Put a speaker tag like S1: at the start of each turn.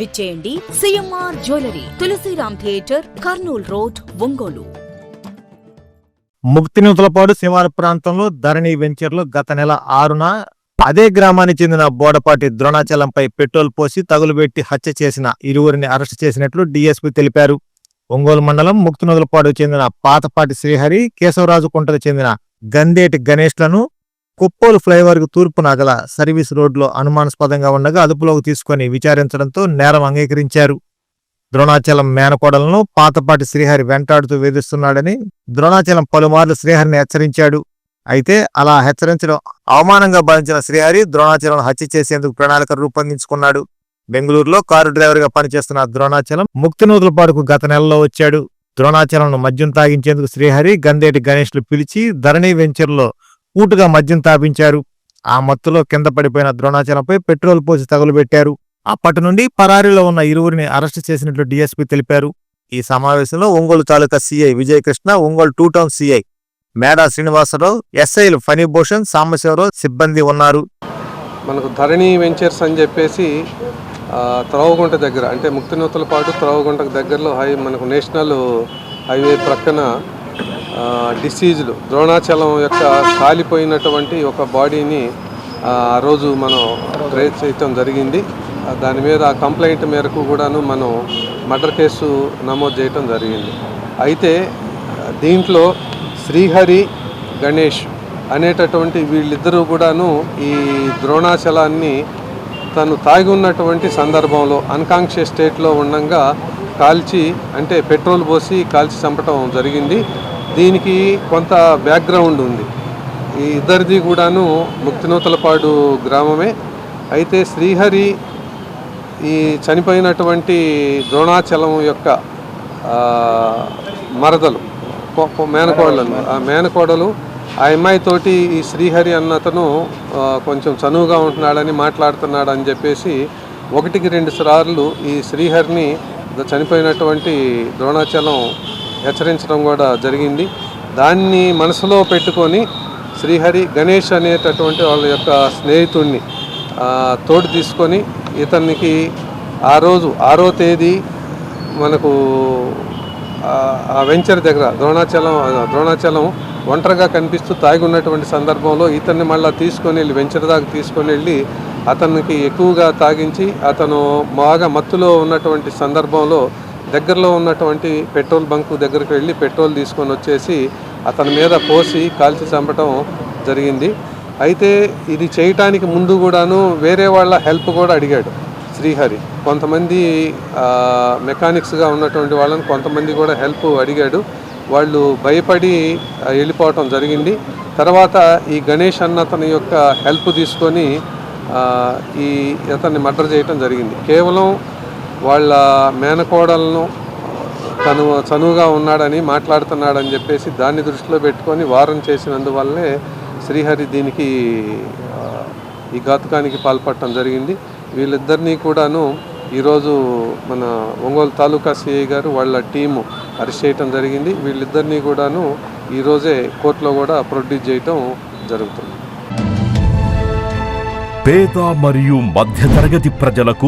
S1: విచ్చేయండి CMR jewellery Tulasiram theatre Kurnool road Ongole.
S2: Mukthinuthalapadu శివారు ప్రాంతంలో ధరణి వెంచర్లో గత నెల ఆరున అదే గ్రామానికి చెందిన బోడపాటి ద్రోణాచలంపై పెట్రోల్ పోసి తగులుబెట్టి హత్య చేసిన ఇరువురిని అరెస్ట్ చేసినట్లు డీఎస్పీ తెలిపారు. ఒంగోలు మండలం ముక్తినూతలపాడు చెందిన పాతపాటి శ్రీహరి కేశవరాజు కుంటకు చెందిన గందేటి గణేష్లను కుప్పోలు ఫ్లైఓవర్కు తూర్పు తూర్పున సర్వీస్ రోడ్లో అనుమానాస్పదంగా ఉండగా అదుపులోకి తీసుకుని విచారించడంతో నేరం అంగీకరించారు. ద్రోణాచలం మేనకోడలను పాతపాటి శ్రీహరి వెంటాడుతూ వేధిస్తున్నాడని ద్రోణాచలం పలుమార్లు శ్రీహరిని హెచ్చరించాడు. అయితే అలా హెచ్చరించడం అవమానంగా భావించిన శ్రీహరి ద్రోణాచలం హత్య చేసేందుకు ప్రణాళిక రూపొందించుకున్నాడు. బెంగళూరులో కారు డ్రైవర్గా పనిచేస్తున్న ద్రోణాచలం ముక్తినూతులపాడుకు గత నెలలో వచ్చాడు. ద్రోణాచలంను మద్యం తాగించేందుకు శ్రీహరి గందేటి గణేష్లు పిలిచి ధరణి వెంచర్లో కూటుగా మద్యం తాపించారు. ఆ మత్తులో కింద పడిపోయిన ద్రోణాచలంపై పెట్రోల్ పోసి తగులుబెట్టారు. అప్పటి నుండి పరారీలో ఉన్న ఇరువురిని అరెస్టు చేసినట్లు డీఎస్పీ తెలిపారు. ఈ సమావేశంలో Ongole taluka CI Vijayakrishna Ongole two town CI Meda Srinivasarao ఎస్ఐలు ఫణిభూషణ్ సాంబశివరావు సిబ్బంది ఉన్నారు.
S3: మనకు ధరణి వెంచర్స్ అని చెప్పేసి త్రవగుంట దగ్గర అంటే ముక్తినూతలపాటు త్రవగుంటకు దగ్గరలో హై మనకు నేషనల్ హైవే ప్రక్కన డిసీజులు ద్రోణాచలం యొక్క కాలిపోయినటువంటి ఒక బాడీని ఆ రోజు మనం ట్రేస్ చేయటం జరిగింది దాని మీద ఆ కంప్లైంట్ మేరకు కూడాను మనం మర్డర్ కేసు నమోదు చేయటం జరిగింది. అయితే దీంట్లో శ్రీహరి గణేష్ అనేటటువంటి వీళ్ళిద్దరూ కూడాను ఈ ద్రోణాచలాన్ని తను తాగి ఉన్నటువంటి సందర్భంలో అన్కాంక్షియస్ స్టేట్లో ఉండగా కాల్చి అంటే పెట్రోల్ పోసి కాల్చి చంపటం జరిగింది. దీనికి కొంత బ్యాక్గ్రౌండ్ ఉంది. ఈ ఇద్దరిది కూడాను ముక్తినూతలపాడు గ్రామమే. అయితే శ్రీహరి ఈ చనిపోయినటువంటి ద్రోణాచలం యొక్క మరదలు మేనకోడలు ఆ మేనకోడలు ఆ అమ్మాయితోటి ఈ శ్రీహరి అన్నతను కొంచెం చనువుగా ఉంటున్నాడని మాట్లాడుతున్నాడు అని చెప్పేసి ఒకటికి రెండు సార్లు ఈ శ్రీహరిని చనిపోయినటువంటి ద్రోణాచలం హెచ్చరించడం కూడా జరిగింది. దాన్ని మనసులో పెట్టుకొని శ్రీహరి గణేష్ అనేటటువంటి వాళ్ళ యొక్క స్నేహితుడిని తోడు తీసుకొని ఇతనికి ఆ రోజు ఆరో తేదీ మనకు ఆ- ఆ వెంచర్ దగ్గర ద్రోణాచలం ద్రోణాచలం ఒంటరిగా కనిపిస్తూ తాగి ఉన్నటువంటి సందర్భంలో ఇతన్ని మళ్ళీ తీసుకొని వెళ్ళి వెంచర్ దాకా తీసుకొని వెళ్ళి అతనికి ఎక్కువగా తాగించి అతను బాగా మత్తులో ఉన్నటువంటి సందర్భంలో దగ్గరలో ఉన్నటువంటి పెట్రోల్ బంకు దగ్గరికి వెళ్ళి పెట్రోల్ తీసుకొని వచ్చేసి అతని మీద పోసి కాల్చి చంపటం జరిగింది. అయితే ఇది చేయటానికి ముందు కూడాను వేరే వాళ్ళ హెల్ప్ కూడా అడిగాడు శ్రీహరి. కొంతమంది మెకానిక్స్గా ఉన్నటువంటి వాళ్ళని కొంతమంది కూడా హెల్ప్ అడిగాడు. వాళ్ళు భయపడి వెళ్ళిపోవటం జరిగింది. తర్వాత ఈ గణేష్ అన్న అతని యొక్క హెల్ప్ తీసుకొని ఈ అతన్ని మర్డర్ చేయటం జరిగింది. కేవలం వాళ్ళ మేనకోడలను తను చనువుగా ఉన్నాడని మాట్లాడుతున్నాడని చెప్పేసి దాన్ని దృష్టిలో పెట్టుకొని వారం చేసినందువల్లే శ్రీహరి దీనికి ఈ ఘాతకానికి పాల్పడటం జరిగింది. వీళ్ళిద్దరినీ కూడాను ఈరోజు మన ఒంగోలు తాలూకా సిఐ గారు వాళ్ళ టీము అరెస్ట్ చేయటం జరిగింది. వీళ్ళిద్దరినీ కూడాను ఈరోజే కోర్టులో కూడా ప్రొడ్యూస్ చేయటం జరుగుతుంది.
S4: పేద మరియు మధ్యతరగతి ప్రజలకు